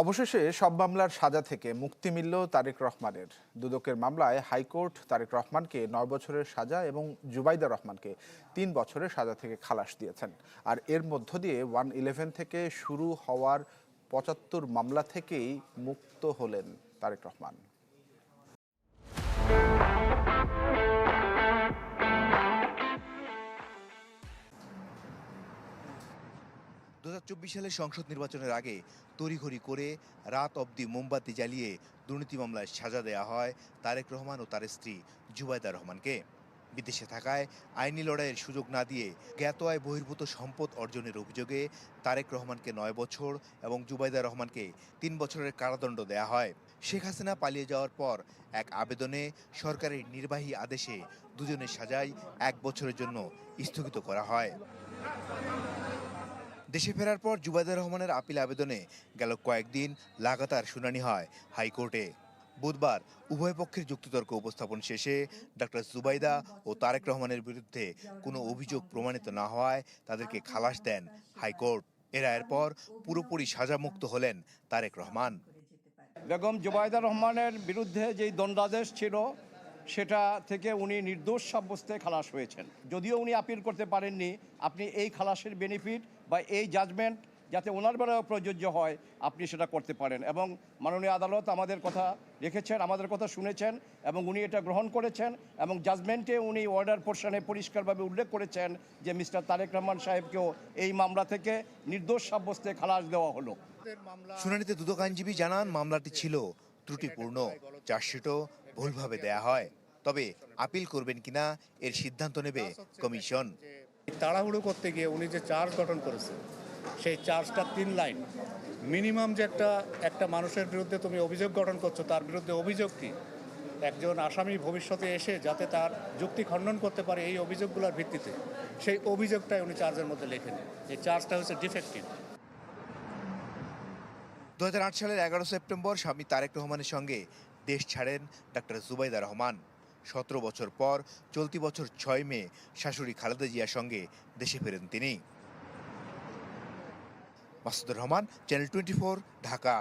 অবশেষে সব মামলার সাজা থেকে মুক্তি মিলল তারেক রহমানের। দুদকের মামলায় হাইকোর্ট তারেক রহমানকে নয় বছরের সাজা এবং জুবাইদা রহমানকে তিন বছরের সাজা থেকে খালাস দিয়েছেন। আর এর মধ্য দিয়ে ওয়ান ইলেভেন থেকে শুরু হওয়ার পঁচাত্তর মামলা থেকেই মুক্ত হলেন তারেক রহমান। দু হাজার চব্বিশ সালের সংসদ নির্বাচনের আগে তড়িঘড়ি করে রাত অবধি মোমবাতি জ্বালিয়ে দুর্নীতি মামলায় সাজা দেওয়া হয় তারেক রহমান ও তার স্ত্রী জুবাইদা রহমানকে। বিদেশে থাকায় আইনি লড়াইয়ের সুযোগ না দিয়ে জ্ঞাত আয় বহির্ভূত সম্পদ অর্জনের অভিযোগে তারেক রহমানকে নয় বছর এবং জুবাইদা রহমানকে তিন বছরের কারাদণ্ড দেয়া হয়। শেখ হাসিনা পালিয়ে যাওয়ার পর এক আবেদনে সরকারের নির্বাহী আদেশে দুজনের সাজাই এক বছরের জন্য স্থগিত করা হয়। দেশে ফেরার পর জুবাইদা রহমানের আপিল আবেদনে গেল কয়েকদিন, লাগাতার শুনানি হয় হাইকোর্টে। বুধবার উভয় পক্ষের যুক্তিতর্ক উপস্থাপন শেষে ডক্টর জুবাইদা ও তারেক রহমানের বিরুদ্ধে কোনো অভিযোগ প্রমাণিত না হওয়ায় তাদেরকে খালাস দেন হাইকোর্ট। এর রায়ের পর পুরোপুরি সাজামুক্ত হলেন তারেক রহমান। বেগম জুবাইদা রহমানের বিরুদ্ধে যেই দণ্ডাদেশ ছিল সেটা থেকে উনি নির্দোষ সাব্যস্তে খালাস হয়েছেন। যদিও উনি আপিল করতে পারেননি, আপনি এই খালাসের বেনিফিট বা এই জাজমেন্ট যাতে ওনার বেলায় প্রযোজ্য হয়, আপনি সেটা করতে পারেন। এবং মাননীয় আদালত আমাদের কথা রেখেছেন, আমাদের কথা শুনেছেন এবং উনি এটা গ্রহণ করেছেন এবং জাজমেন্টে উনি অর্ডার পোর্শনে পরিষ্কারভাবে উল্লেখ করেছেন যে মিস্টার তারেক রহমান সাহেবকেও এই মামলা থেকে নির্দোষ সাব্যস্তে খালাস দেওয়া হলো। শুনানিতে দুদক আইনজীবী জানান, মামলাটি ছিল ত্রুটিপূর্ণ, চার্জশিটও ভুলভাবে দেয়া হয়। তবে আপিল করবেন কিনা এর সিদ্ধান্ত নেবে কমিশন। তাড়াহুড়ো করতে গিয়ে উনি যে চার্জ গঠন করেছে সেই চার্জটা তিন লাইন। মিনিমাম যে একটা একটা মানুষের বিরুদ্ধে তুমি অভিযোগ গঠন করছ, তার বিরুদ্ধে অভিযোগ কি? একজন আসামি ভবিষ্যতে এসে যাতে তার যুক্তি খণ্ডন করতে পারে এই অভিযোগগুলোর ভিত্তিতে, সেই অভিযোগটাই উনি চার্জের মধ্যে লেখেন এই চার্জটা হচ্ছে ডিফেক্টিভ। দু হাজার আট সালের এগারো সেপ্টেম্বর স্বামী তারেক রহমানের সঙ্গে দেশ ছাড়েন ডাক্তার জুবাইদা রহমান। সতেরো বছর পর চলতি বছর ছয় মে শাশুড়ি খালেদা জিয়ার সঙ্গে দেশে ফেরেন তিনি। Masudur Rahman, channel twenty Dhaka.